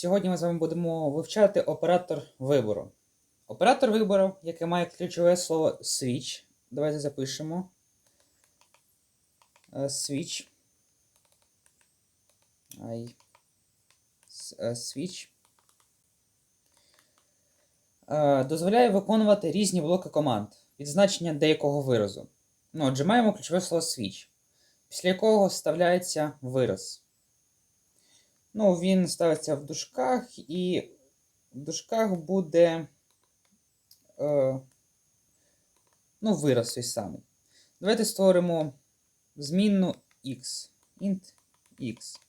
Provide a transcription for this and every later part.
Сьогодні ми з вами будемо вивчати оператор вибору. Оператор вибору, який має ключове слово switch. Давайте запишемо. Switch. Е, Switch. Дозволяє виконувати різні блоки команд від значення деякого виразу. Ну, отже, маємо ключове слово switch, після якого вставляється вираз. Ну, він ставиться в дужках, і в дужках буде е, ну, вираз той самий. Давайте створимо змінну x. int x.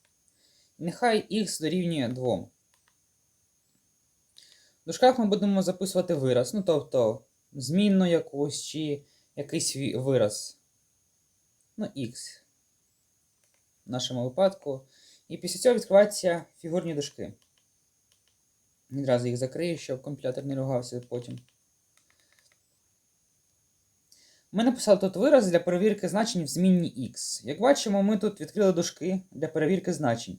Нехай x дорівнює 2. В дужках ми будемо записувати вираз, ну тобто змінну якусь чи якийсь вираз. Ну, x. В нашому випадку. І після цього відкриваються фігурні дужки. Відразу їх закрию, щоб компілятор не ругався потім. Ми написали тут вираз для перевірки значень в змінні x. Як бачимо, ми тут відкрили дужки для перевірки значень.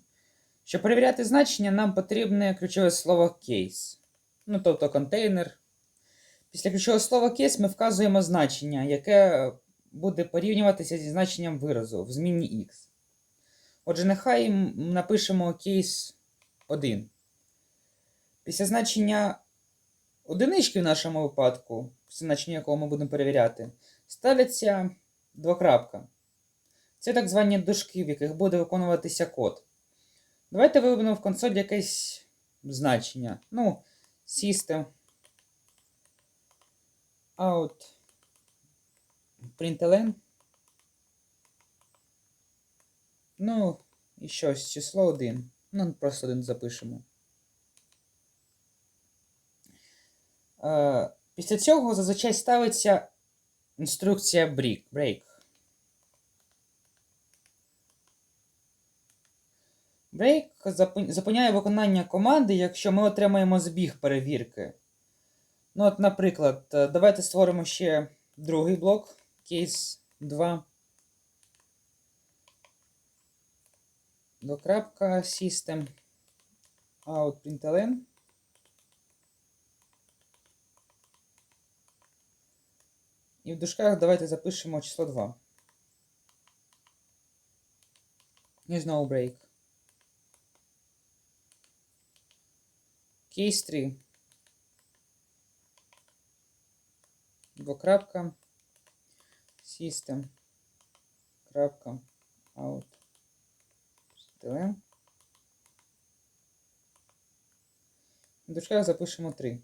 Щоб перевіряти значення, нам потрібне ключове слово case. Ну, тобто контейнер. Після ключового слова case ми вказуємо значення, яке буде порівнюватися зі значенням виразу в змінні x. Отже, нехай напишемо кейс 1. Після значення одинички в нашому випадку, значення якого ми будемо перевіряти, ставляться двокрапка. Це так звані дужки, в яких буде виконуватися код. Давайте виведемо в консоль якесь значення. Ну, system out println. Ну, і щось, число 1. Ну, просто 1 запишемо. Е, після цього зазвичай ставиться інструкція break. break. Break зупиняє виконання команди, якщо ми отримаємо збіг перевірки. Ну, от, наприклад, е, давайте створимо ще другий блок, case 2. Двокрапка system out println. І в дужках давайте запишемо число 2. І знову break. Case 3. Двокрапка. System. Крапка. Out. Пристроїмо. В дужках запишемо 3.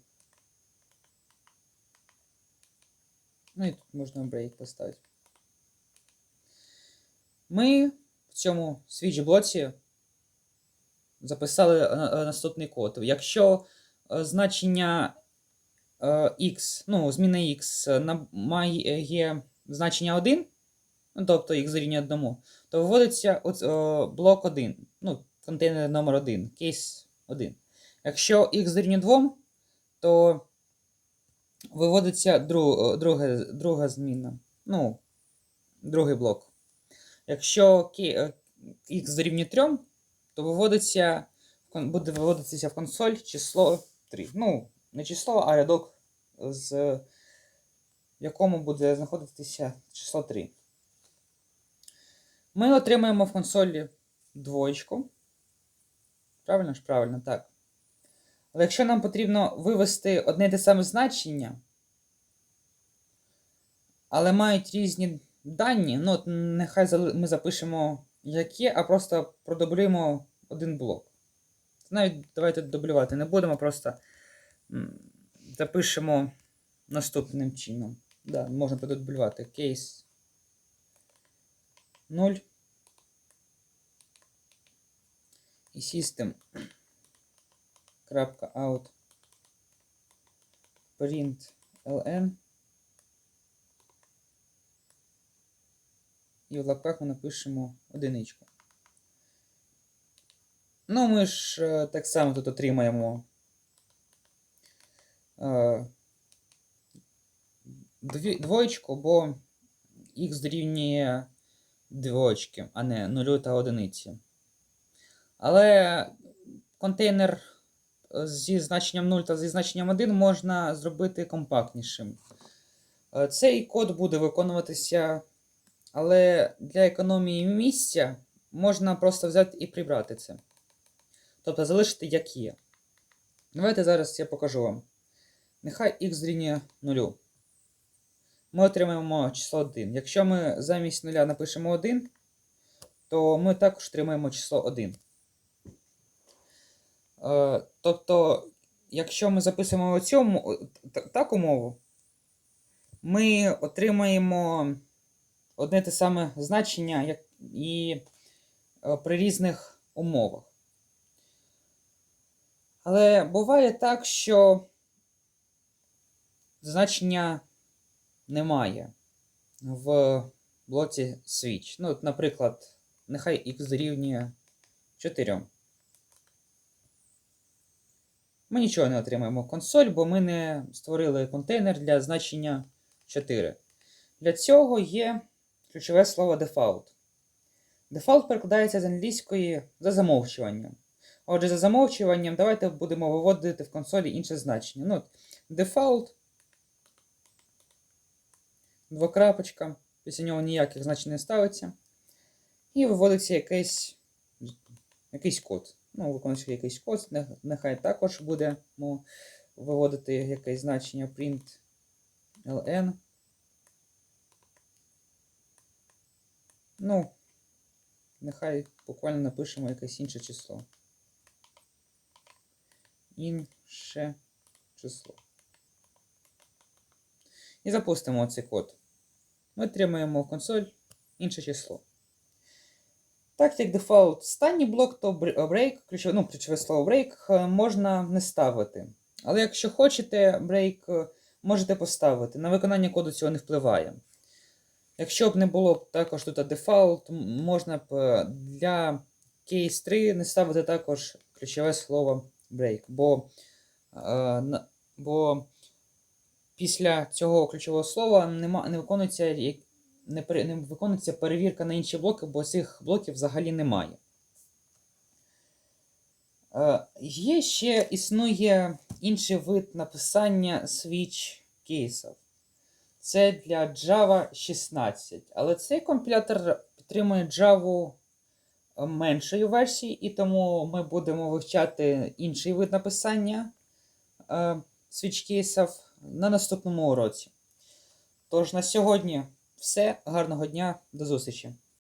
Ну і тут можна брейк поставити. Ми в цьому свіч блоці записали е, е, наступний код. Якщо е, значення x, ну, зміна x має значення 1, ну, тобто x дорівнює 1, то виводиться от, о, блок 1, ну, контейнер номер 1, кейс 1. Якщо x дорівнює 2, то виводиться дру, друга, друга зміна. Ну, другий блок. Якщо x дорівнює 3, то виводиться, буде виводитися в консоль число 3. Ну, не число, а рядок, з, в якому буде знаходитися число 3. Ми отримаємо в консолі двоєчку. Правильно ж? Правильно, так. Але якщо нам потрібно вивести одне те саме значення, але мають різні дані, ну, от нехай ми запишемо які, а просто продублюємо один блок. Навіть давайте дублювати не будемо, просто запишемо наступним чином. Да, можна продублювати кейс 0 і system крапка out print ln і в лапках ми напишемо одиничку. Ну, ми ж е, так само тут отримаємо дві, двоєчку, бо х дорівнює двоєчки, а не нулю та одиниці. Але контейнер зі значенням 0 та зі значенням 1 можна зробити компактнішим. Е, Цей код буде виконуватися, але для економії місця можна просто взяти і прибрати це. Тобто залишити як є. Давайте зараз я покажу вам. Нехай x дорівнює 0. Ми отримаємо число 1. Якщо ми замість 0 напишемо 1, то ми також отримаємо число 1. Е, тобто, якщо ми записуємо оцю мо- та- таку мову, ми отримаємо одне те саме значення як і е, при різних умовах. Але буває так, що значення немає в блоці switch. Ну, от, наприклад, нехай x дорівнює 4. Ми нічого не отримаємо в консоль, бо ми не створили контейнер для значення 4. Для цього є ключове слово default. Default перекладається з англійської за замовчуванням. Отже, за замовчуванням давайте будемо виводити в консолі інше значення. Ну, default, двокрапочка, після нього ніяких значень не ставиться. І виводиться якийсь, якийсь код. Ну, виконується якийсь код, нехай також будемо виводити якесь значення print ln. Ну, нехай буквально напишемо якесь інше число. Інше число. І запустимо цей код. Ми отримаємо в консоль інше число. Так як дефолт останній блок, то бр- break, ключове, ну, ключове слово е, можна не ставити. Але якщо хочете, е, можете поставити. На виконання коду цього не впливає. Якщо б не було також тут дефолт, можна б е, для кейс 3 не ставити також ключове слово break, бо, е, бо після цього ключового слова нема, не виконується не, не виконується перевірка на інші блоки, бо цих блоків взагалі немає. Е, є ще існує інший вид написання switch кейсів. Це для Java 16. Але цей компілятор підтримує Java меншої версії, і тому ми будемо вивчати інший вид написання е, switch кейсів на наступному уроці. Тож на сьогодні все. Гарного дня, до зустрічі!